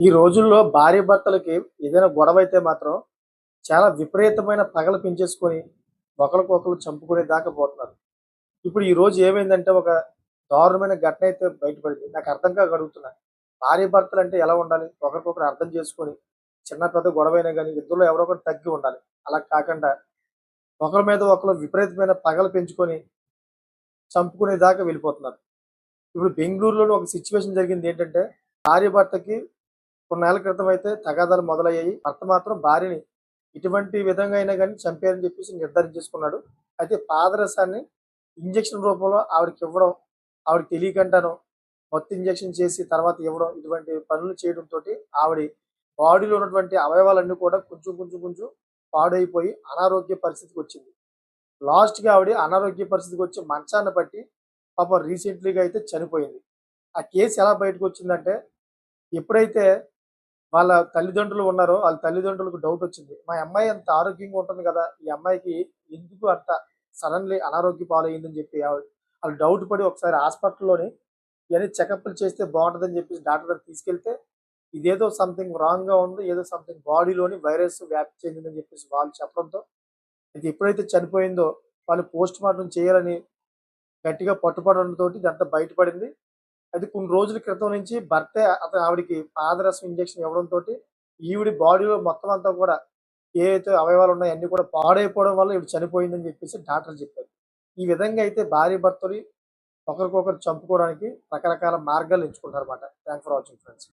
ఈ రోజుల్లో భార్య భర్తలకి ఏదైనా గొడవ అయితే మాత్రం చాలా విపరీతమైన పగలు పెంచేసుకొని ఒకరికొకరు చంపుకునే దాకా పోతున్నారు. ఇప్పుడు ఈ రోజు ఏమైందంటే ఒక దారుణమైన ఘటన అయితే బయటపడింది. నాకు అర్థం కాక అడుగుతున్నా. భార్య భర్తలు అంటే ఎలా ఉండాలి? ఒకరికొకరు అర్థం చేసుకొని చిన్న పెద్ద గొడవైనా కానీ ఇద్దరు ఎవరో ఒకరు తగ్గి ఉండాలి. అలా కాకుండా ఒకరి మీద ఒకరు విపరీతమైన పగలు పెంచుకొని చంపుకునే దాకా వెళ్ళిపోతున్నారు. ఇప్పుడు బెంగళూరులో ఒక సిచ్యువేషన్ జరిగింది ఏంటంటే భార్య భర్తకి కొన్నేళ్ళ క్రితం అయితే తగాదాలు మొదలయ్యాయి. భర్త మాత్రం భార్యని ఇటువంటి విధంగా అయినా కానీ చంపారని చెప్పేసి నిర్ధారించేసుకున్నాడు అయితే పాదరసాన్ని ఇంజెక్షన్ రూపంలో ఆవిడకి ఇవ్వడం ఆవిడకి తెలియకంటాను మొత్తం ఇంజెక్షన్ చేసి తర్వాత ఇవ్వడం ఇటువంటి పనులు చేయడంతో ఆవిడ బాడీలో ఉన్నటువంటి అవయవాలన్నీ కూడా కొంచెం కొంచెం కొంచెం పాడైపోయి అనారోగ్య పరిస్థితికి వచ్చింది. లాస్ట్గా ఆవిడ అనారోగ్య పరిస్థితికి వచ్చి మంచాన్ని బట్టి పాపం రీసెంట్లీగా అయితే చనిపోయింది. ఆ కేసు ఎలా బయటకు వచ్చిందంటే ఎప్పుడైతే వాళ్ళ తల్లిదండ్రులు ఉన్నారో వాళ్ళ తల్లిదండ్రులకు డౌట్ వచ్చింది. మా అమ్మాయి అంత ఆరోగ్యంగా ఉంటుంది కదా ఈ అమ్మాయికి ఎందుకు అంత సడన్లీ అనారోగ్య పాలయ్యిందని చెప్పి వాళ్ళు డౌట్ పడి ఒకసారి హాస్పిటల్లోని ఇవన్నీ చెకప్లు చేస్తే బాగుంటుందని చెప్పేసి డాక్టర్ దగ్గర తీసుకెళ్తే ఇదేదో సంథింగ్ రాంగ్గా ఉంది ఏదో సంథింగ్ బాడీలోని వైరస్ వ్యాప్తి చెందిందని చెప్పేసి వాళ్ళు చెప్పడంతో ఇది ఎప్పుడైతే చనిపోయిందో వాళ్ళు పోస్ట్ మార్టం చేయాలని గట్టిగా పట్టుబడంతో ఇదంతా బయటపడింది. అది కొన్ని రోజుల క్రితం నుంచి భర్త అతను ఆవిడకి పాదరసం ఇంజెక్షన్ ఇవ్వడంతో ఈవిడి బాడీలో మొత్తం అంతా కూడా ఏవైతే అవయవాలు ఉన్నాయో అన్ని కూడా పాడైపోవడం వల్ల ఈవిడ చనిపోయిందని చెప్పేసి డాక్టర్ చెప్పారు. ఈ విధంగా అయితే భార్య భర్తలు ఒకరికొకరు చంపుకోవడానికి రకరకాల మార్గాలు ఎంచుకుంటారు అనమాట థ్యాంక్ ఫర్ వాచింగ్ ఫ్రెండ్స్